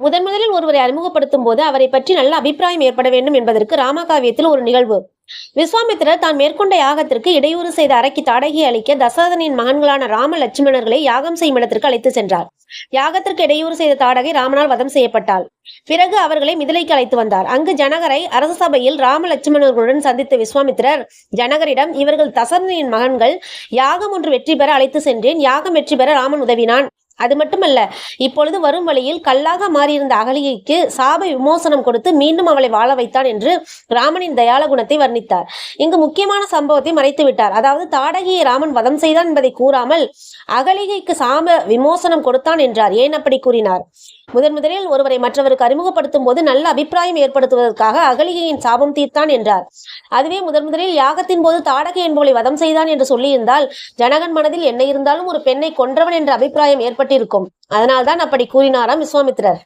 முதன் முதலில் ஒருவரை அறிமுகப்படுத்தும் போது அவரை பற்றி நல்ல அபிப்பிராயம் ஏற்பட வேண்டும் என்பதற்கு ராமகாவியத்தில் ஒரு நிகழ்வு. விஸ்வாமித்திரர் தான் மேற்கொண்ட யாகத்திற்கு இடையூறு செய்த அரக்கி தாடகி அளிக்க தசரதனின் மகன்களான ராம லட்சுமணர்களை யாகம் செய்யும் இடத்திற்கு அழைத்து சென்றார். யாகத்திற்கு இடையூறு செய்த தாடகை ராமனால் வதம் செய்யப்பட்டாள். பிறகு அவர்களை மிதிலைக்கு அழைத்து வந்தார். அங்கு ஜனகரை அரச சபையில் ராம லட்சுமணர்களுடன் சந்தித்த விஸ்வாமித்திரர் ஜனகரிடம் இவர்கள் தசரதனின் மகன்கள் யாகம் ஒன்று வெற்றி பெற அழைத்து சென்றேன். யாகம் வெற்றி பெற ராமன் உதவினான். அது மட்டுமல்ல இப்பொழுது வரும் வழியில் கல்லாக மாறியிருந்த அகலிகைக்கு சாப விமோசனம் கொடுத்து மீண்டும் அவளை வாழ வைத்தான் என்று ராமனின் தயால குணத்தை வர்ணித்தார். இங்கு முக்கியமான சம்பவத்தை மறைத்து விட்டார். அதாவது தாடகியை ராமன் வதம் செய்தான் என்பதை கூறாமல் அகலிகைக்கு சாப விமோசனம் கொடுத்தான் என்றார். ஏன் அப்படி கூறினார்? முதன் முதலில் ஒருவரை மற்றவருக்கு அறிமுகப்படுத்தும் போது நல்ல அபிப்பிராயம் ஏற்படுத்துவதற்காக அகலிகையின் சாபம் தீர்த்தான் என்றார். அதுவே முதன் முதலில் யாகத்தின் போது தாடகை என்பவளை வதம் செய்தான் என்று சொல்லியிருந்தால் ஜனகன் மனதில் என்ன இருந்தாலும் ஒரு பெண்ணை கொன்றவன் என்ற அபிப்பிராயம் ஏற்பட்டிருக்கும். அதனால்தான் அப்படி கூறினாராம் விஸ்வாமித்திரர்.